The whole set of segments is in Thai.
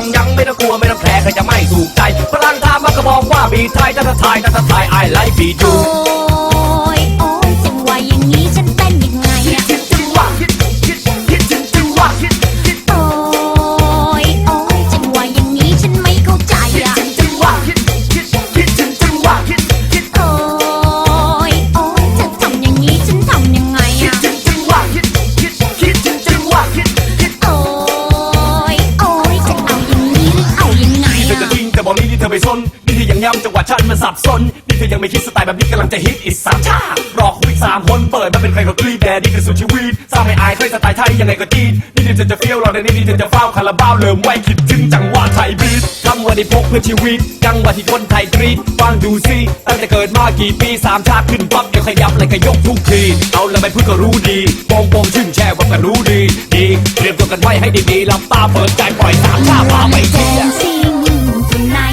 ต้องยังไม่ต้องกลัวไม่ต้องแคร์ใครจะไม่ถูกใจพลังทามมันก็บอกว่าบีไทยถ้าถ้ายถ้าถ้ายไอไลฟ์บีจู ยังย้ำจังหวะฉันมันสับสน นี่เธอยังไม่คิดสไตล์แบบนี้กำลังจะฮิตอีกสามชาติรอคุยสามคนเปิดมาเป็นใครก็กรีดแดดนี่คือสุดชีวิตสร้างให้อายเคยสไตล์ไทยยังไงก็ดีดนี่เธอจะเฟี้ยวเราในนี่เธอจะเฝ้าคาราบาวเริ่มไว้คิดถึงจังหวะไทยบีทคำว่าได้พกเพื่อชีวิตจังหวะที่คนไทยกรีดฟังดูสิตั้งแต่เกิดมากี่ปีสามชาติขึ้นปั๊บเดี๋ยวขยับเลยก็ยกทุกทีเอาแล้วไม่พูดก็รู้ดีโปงโปงชื่นแช่ว่าก็รู้ดีดีเตรียมตัวกันไว้ให้ดีๆหลับตาเปิดใจปล่อยสามชาติมาไม่เที่ย Dancing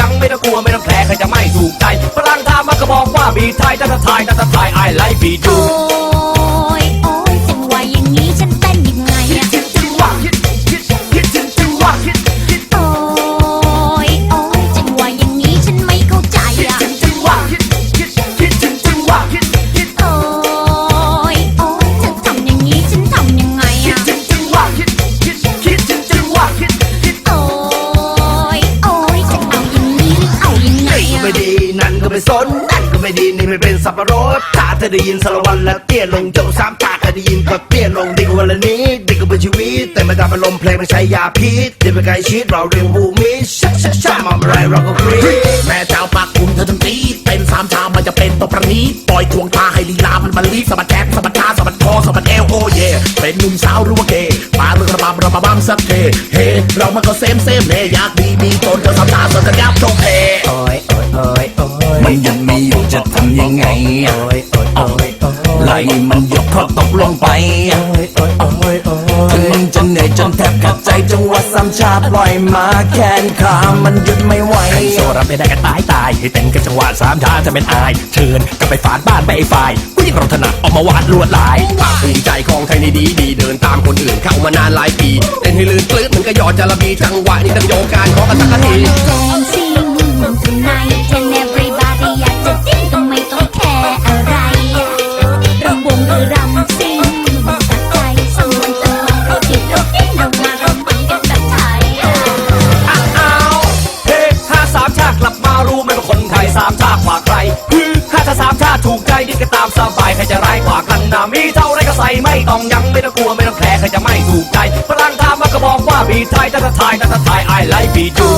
ยังไม่ต้องกลัวไม่ต้องแคร์ใครจะไม่ถูกใจฝรั่งทามมันก็บอกว่าบีไทยถ้าถ้าไทยถ้าถ้าย I like beat โอ้ you ยโอ้ย ไม่สนนั่นก็ไม่ดีนี่ไม่เป็นสับปะรดถ้าเธอได้ยินสารวันแล้วเตี้ยลงเจ้าสามตาเคยได้ยินก็เตี้ยลงดีกว่าวันละนี้ดีกว่าเป็นชีวิตแต่ไม่ตามอารมณ์เพลงไม่ใช่ยาพิษเดี๋ยวไปไกลชิดเราเรียงบูมิชะชะชะมาอะไรเราก็กรี๊ดแม่เจ้าปากคุมเธอทั้งตีเต้นสามชามันจะเป็นตัวประณีตปล่อยทวงตาให้ลีลามันมันลีสะบัดแขนสะบัดขาสะบัดคอสะบัดเอวโอเย่เป็นหนุ่มสาวหรือว่าเกย์ปาเรื่องระบำระบำสักเทเฮเรามันก็เซมเซมเนอยากดีมีตนเธอสามตาเธอกันยับโชกเทโอ้ยโอ้ยโอ้ยโอ้ย มันยังไม่หยุดจะทำยังไงโอ้ยโอ้ยโอ้ยโอ้ยไล่มันยกข้อตกลงไปโอ้ยโอ้ยโอ้ยโอ้ถึงยมึงจะเหนื่อยจนแทบขาดใจจังหวะสามชาปล่อยมาแขนขามันหยุดไม่ไหวโซรับไม่ได้กันตายตายให้เต้นกันจังหวะสามชาจะเป็นอาย เชิญกลับไปฝานบ้านไปไอ้ฝ่ายผู้หญิงเราถนัดออกมาวาดลวดลายภาคภูมิใจของไทยนี่ดีดีเดินตามคนอื่นเข้ามานานหลายปีเต้นให้ลื่นปลื้ดมันก็ยอดจระบีจังหวะนี่ตั้งโยการของกันสักที Dancing tonight and everybody ามสบายใครจะร้ายกว่ากันนะมีเท่าไรก็ใส่ไม่ต้องยังไม่ต้องกลัวไม่ต้องแคร์ใครจะไม่ถูกใจพลังทามมันก็บอกว่าบีไทยถ้าถ้าไทยถ้าถ้าไทยไอไลฟ์บีจู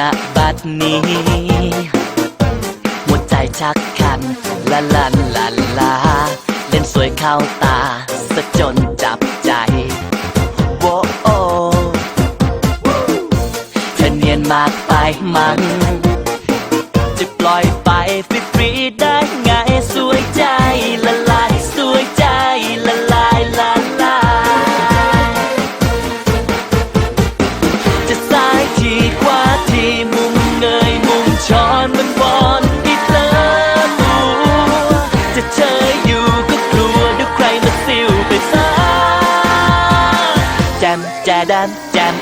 ณบัดนี้ หัวใจชักคันละลันลันลาเล่นสวยเข้าตาสะจนจับใจโวโอเธอเนียนมากไปมั้ง แจม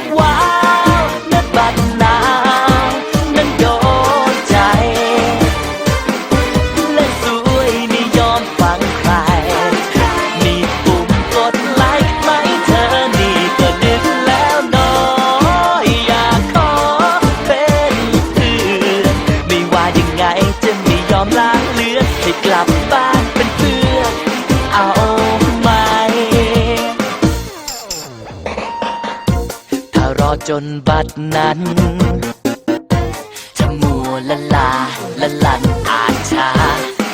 นบัดนั้นจะมัวละลาละลันอาช้า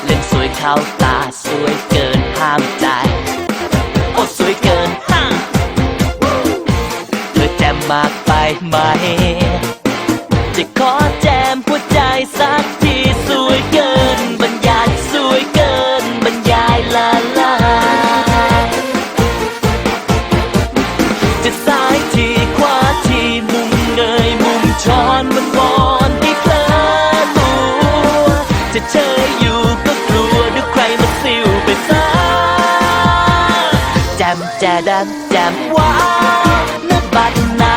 เล่นสวยเข้าตาสวยเกินห้ามใจ โอ้สวยเกินห้าเธอแจ่มมากไปไหมจะขอ ดันแจมว้าวนักบัดนา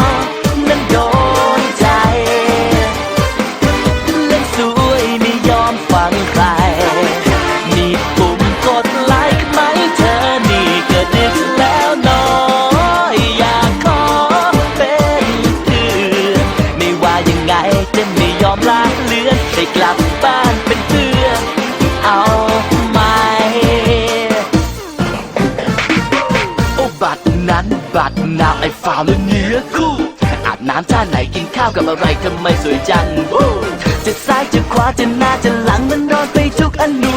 วนั้นโดนใจ เล่นสวยไม่ยอมฟังใคร มีปุ่มกดไลค์ไหมเธอนี่ก็ดึกแล้วน้อยอยากขอเป็นเพื่อนไม่ว่ายังไงจะไม่ยอมลาเลือนได้กลับบ้านเป็นเพื่อนเอา รนาวไอ้ฟาวแล้วเนื้อคู่ อาบน้ำท่าไหนกินข้าวกับอะไรทำไมสวยจังโอ้จะซ้ายจะขวาจะหน้าจะหลังมันนอนไปทุกอนู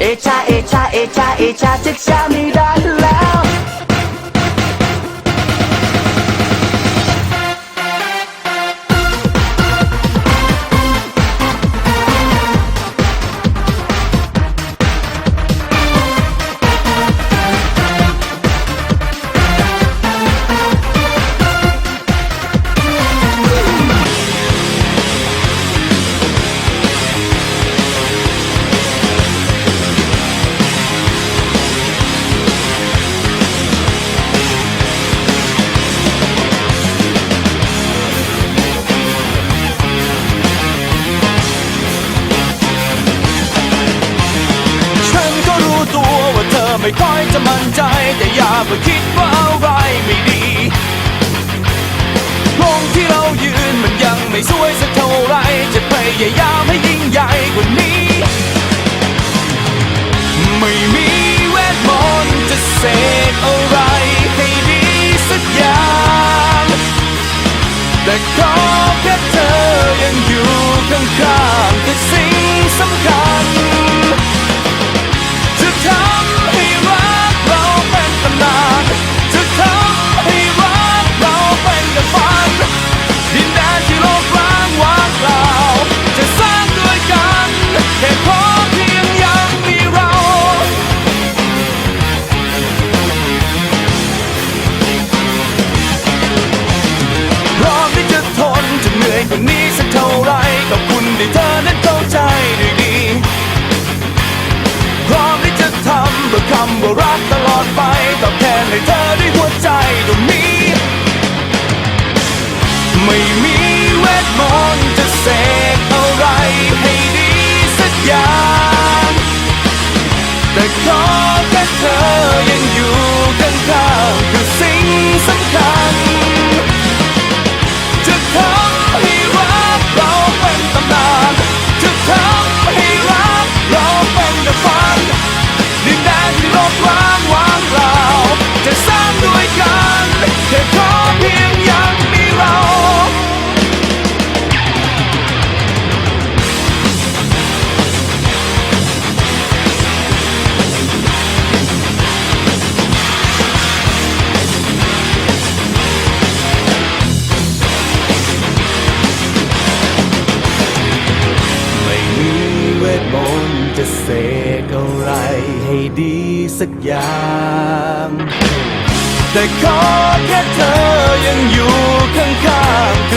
เอชาเอชาเอชาเอชาเช็คชาไม่ได้ ไม่ค่อยจะมั่นใจ แต่อย่าไปคิดว่าอะไรไม่ดีตรงที่เรายืนมันยังไม่สวยสักเท่าไร จะพยายามให้ยิ่งใหญ่กว่านี้ ไม่มีเวทมนต์จะเสกอะไรให้ดีสักอย่าง แต่ขอแค่เธอยังอยู่ข้างๆคือสิ่งสำคัญ คำว่ารักตลอดไปตอบแทนให้เธอด้วยหัวใจตรงนี้ ไม่มี ให้ดีสักอย่าง แต่ขอแค่เธอยังอยู่ข้างๆ